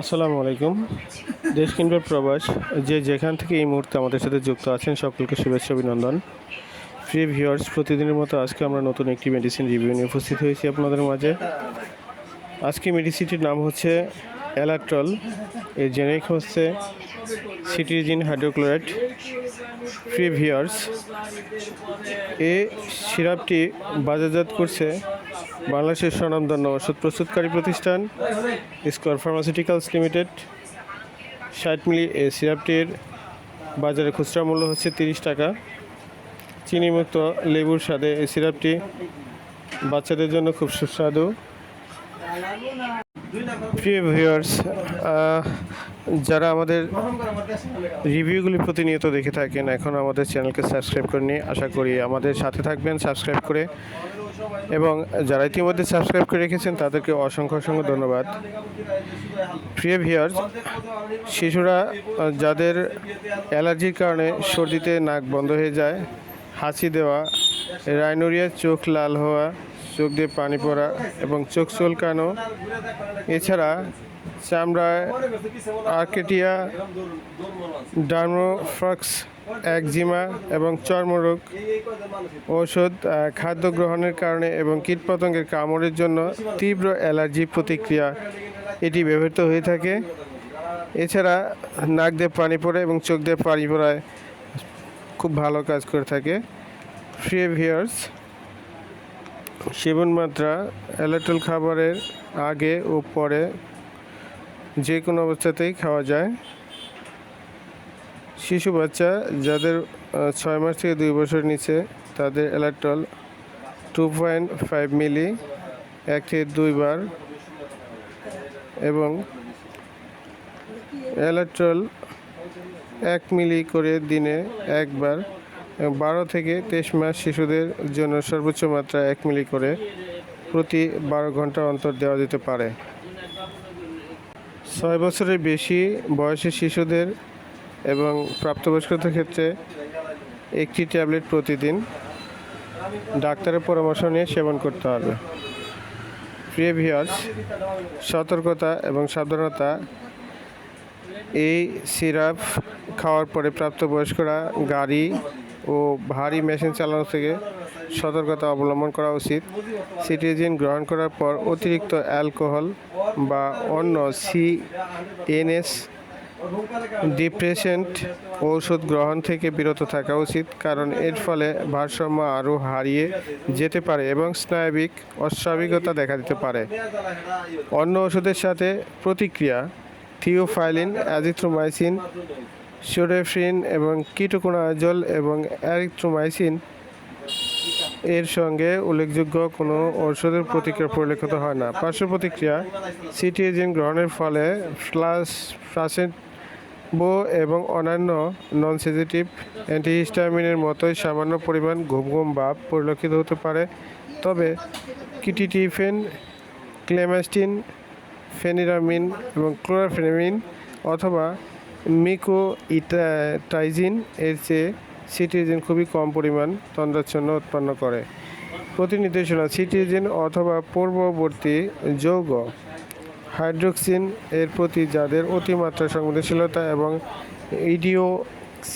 আসসালামু আলাইকুম। দেশ কিংবা প্রবাস, যে যেখান থেকে এই মুহূর্তে আমাদের সাথে যুক্ত আছেন, সকলকে শুভেচ্ছা, অভিনন্দন। প্রিয় ভিউয়ার্স প্রতিদিনের মতো আজকে আমরা নতুন একটি মেডিসিন রিভিউ নিয়ে উপস্থিত হয়েছি আপনাদের মাঝে। আজকে মেডিসিনটির নাম হচ্ছে অ্যালাট্রল এর জেনেরিক হচ্ছে সিটিজিন হাইড্রোক্লোরাইড প্রিয় ভিউয়ার্স এই সিরাপটি বাজারজাত করছে বাংলাদেশের স্বনামধন্য ওষুধ প্রস্তুতকারী প্রতিষ্ঠান স্কোয়ার ফার্মাসিউটিক্যালস লিমিটেড। ষাট মিলি এ সিরাপটির বাজারে খুচরা মূল্য হচ্ছে তিরিশ টাকা। চিনিমুক্ত লেবুর স্বাদে এই সিরাপটি বাচ্চাদের জন্য খুব সুস্বাদু। প্রিয় ভিউয়ার্স যারা আমাদের রিভিউগুলি প্রতিনিয়ত দেখে থাকেন, এখন আমাদের চ্যানেলকে সাবস্ক্রাইব করে নিয়ে আশা করি আমাদের সাথে থাকবেন, সাবস্ক্রাইব করে। এবং যারা ইতিমধ্যে সাবস্ক্রাইব করে রেখেছেন, তাদেরকে অসংখ্য অসংখ্য ধন্যবাদ। প্রিয় ভিউয়ার্স, শিশুরা যাদের অ্যালার্জির কারণে সর্দিতে নাক বন্ধ হয়ে যায়, হাঁচি দেওয়া রাইনোরিয়া চোখ লাল হওয়া চোখ দিয়ে পানি পড়া এবং চোখ চুলকানো। এছাড়া চামড়ায় আর্কেটিয়া, ডার্মোফ্রক্স, একজিমা এবং চর্মরোগ ঔষধ খাদ্য গ্রহণের কারণে এবং কীটপতঙ্গের কামড়ের জন্য তীব্র অ্যালার্জি প্রতিক্রিয়া এটি ব্যবহৃত হয়ে থাকে। এছাড়া নাক দিয়ে পানি পড়ে এবং চোখ দিয়ে পানি পড়ায় খুব ভালো কাজ করে থাকে। ফ্রি ভিয়ার্স সেবন মাত্রা, অ্যালাটল খাবারের আগে ও পরে যে কোনো অবস্থাতেই খাওয়া যায়। শিশু বাচ্চা যাদের ছয় মাস থেকে দুই বছর নিচে, তাদের Alatrol two point five ml, এক থেকে দুইবার এবং অ্যালাট্রল এক মিলি করে দিনে একবার বারো থেকে তেইশ মাস শিশুদের জন্য সর্বোচ্চ মাত্রা এক মিলি করে প্রতি বারো ঘণ্টা অন্তর দেওয়া যেতে পারে। ছয় বছরের বেশি বয়সী শিশুদের এবং প্রাপ্তবয়স্কদের ক্ষেত্রে একটি ট্যাবলেট প্রতিদিন ডাক্তারের পরামর্শ নিয়ে সেবন করতে হবে। প্রিয় ভিউয়ার্স, সতর্কতা এবং সাবধানতা এই সিরাপ খাওয়ার পরে প্রাপ্তবয়স্করা গাড়ি ও ভারী মেশিন চালানো থেকে সতর্কতা অবলম্বন করা উচিত। সিটিজিন গ্রহণ করার পর অতিরিক্ত অ্যালকোহল বা অন্য সি সিএনএস ডিপ্রেশেন্ট ঔষধ গ্রহণ থেকে বিরত থাকা উচিত, কারণ এর ফলে ভারসাম্য আরও হারিয়ে যেতে পারে এবং স্নায়বিক অস্বাভাবিকতা দেখা দিতে পারে। অন্য ওষুধের সাথে প্রতিক্রিয়া, থিওফাইলিন, অ্যাজিথ্রোমাইসিন সোডেফ্রিন এবং কিটোকোনাজল এবং অ্যারিথ্রোমাইসিন এর সঙ্গে উল্লেখযোগ্য কোনো ঔষধের প্রতিক্রিয়া পরিলক্ষিত হয় না। পার্শ্ব প্রতিক্রিয়া সিটিএজিন গ্রহণের ফলে ফ্লাস বো এবং অন্যান্য নন সেজিটিভ অ্যান্টিহিস্টামিনের মতোই সামান্য পরিমাণ ঘুম ঘুম ভাব পরিলক্ষিত হতে পারে। তবে কিটিটিফেন, ক্লেমাস্টিন, ফেনিরামিন এবং ক্লোরাফেনামিন অথবা মিকো ইটা টাইজিন এর চেয়ে সিটিজিন খুবই কম পরিমাণ তন্দ্রাচ্ছন্ন উৎপন্ন করে। প্রতি নির্দেশনা সিটিজিন অথবা পূর্ববর্তী যৌগ। হাইড্রোক্সিন এর প্রতি যাদের অতিমাত্রা সংবেদনশীলতা এবং ইডিও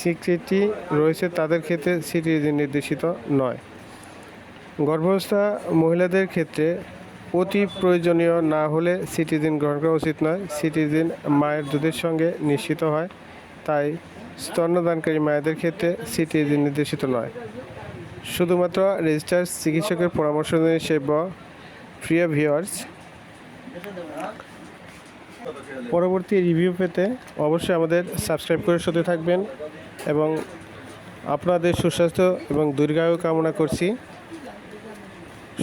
সিক্রেটি রয়েছে, তাদের ক্ষেত্রে সিটিজিন নির্দেশিত নয়। গর্ভাবস্থা মহিলাদের ক্ষেত্রে অতি প্রয়োজনীয় না হলে সিটিজিন গ্রহণ করা উচিত নয়। সিটিজিন মায়ের দুধের সঙ্গে নিশ্চিত হয়, তাই স্তন্যদানকারী মায়েদের ক্ষেত্রে সিটিজিন নির্দেশিত নয়। শুধুমাত্র রেজিস্টার চিকিৎসকের পরামর্শ নিয়ে সেব্য প্রিয় ভিউয়ার্স। পরবর্তী রিভিউ পেতে অবশ্যই আমাদের সাবস্ক্রাইব করে সাথে থাকবেন এবং আপনাদের সুস্বাস্থ্য এবং দীর্ঘায়ু কামনা করছি।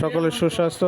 সকলের সুস্বাস্থ্য।